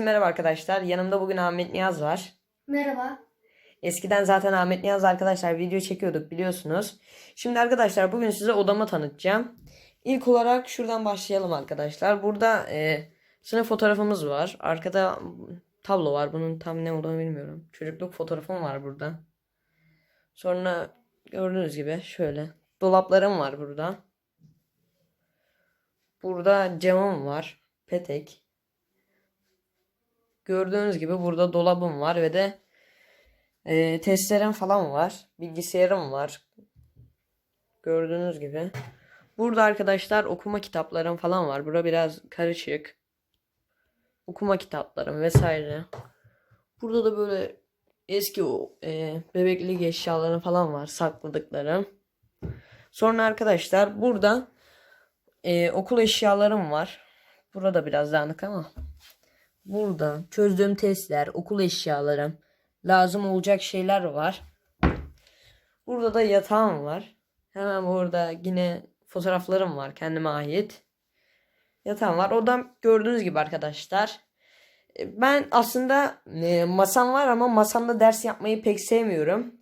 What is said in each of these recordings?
Herkese merhaba arkadaşlar. Yanımda bugün Ahmet Niyaz var. Merhaba. Eskiden zaten Ahmet Niyaz arkadaşlar video çekiyorduk biliyorsunuz. Şimdi arkadaşlar bugün size odamı tanıtacağım. İlk olarak şuradan başlayalım arkadaşlar. Burada e, sınıf fotoğrafımız var. Arkada tablo var. Bunun tam ne olduğunu bilmiyorum. Çocukluk fotoğrafım var burada. Sonra gördüğünüz gibi şöyle dolaplarım var burada. Burada camım var. Petek. Gördüğünüz gibi burada dolabım var ve de e, testerem falan var. Bilgisayarım var. Gördüğünüz gibi. Burada arkadaşlar okuma kitaplarım falan var. Burada biraz karışık. Okuma kitaplarım vesaire. Burada da böyle eski e, bebeklik eşyalarım falan var. Sakladıklarım. Sonra arkadaşlar burada e, okul eşyalarım var. Burada biraz dağınık ama. Burada çözdüğüm testler, okul eşyalarım, lazım olacak şeyler var. Burada da yatağım var. Hemen burada yine fotoğraflarım var kendime ait. Yatağım var. Odam gördüğünüz gibi arkadaşlar. E, Ben aslında e, masam var ama masamda ders yapmayı pek sevmiyorum.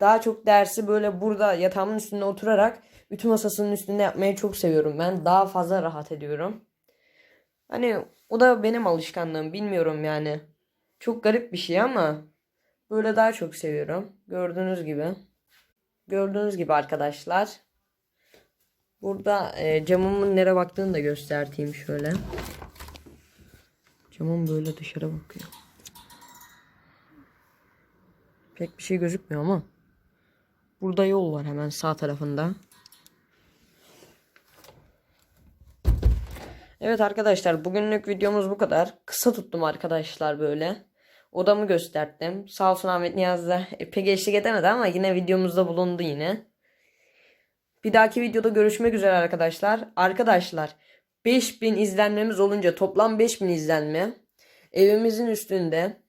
Daha çok dersi böyle burada yatağımın üstünde oturarak ütü masasının üstünde yapmayı çok seviyorum ben. Daha fazla rahat ediyorum. Hani o da benim alışkanlığım bilmiyorum yani. Çok garip bir şey ama böyle daha çok seviyorum. Gördüğünüz gibi. Gördüğünüz gibi arkadaşlar. Burada e, camımın nereye baktığını da göstereyim şöyle. Camım böyle dışarı bakıyor. Pek bir şey gözükmüyor ama. Burada yol var hemen sağ tarafında. Evet arkadaşlar bugünlük videomuz bu kadar. Kısa tuttum arkadaşlar böyle. Odamı gösterdim. Sağ olsun Ahmet Niyaz da pek eşlik edemedi ama yine videomuzda bulundu yine. Bir dahaki videoda görüşmek üzere arkadaşlar. Arkadaşlar 5000 izlenmemiz olunca toplam 5000 izlenme. Evimizin üstünde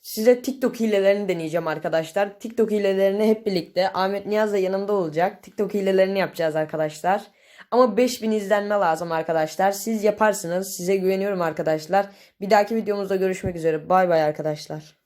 Size TikTok hilelerini deneyeceğim arkadaşlar. TikTok hilelerini hep birlikte Ahmet Niyaz da yanımda olacak. TikTok hilelerini yapacağız arkadaşlar. Ama 5000 izlenme lazım arkadaşlar. Siz yaparsınız. Size güveniyorum arkadaşlar. Bir dahaki videomuzda görüşmek üzere. Bay bay arkadaşlar.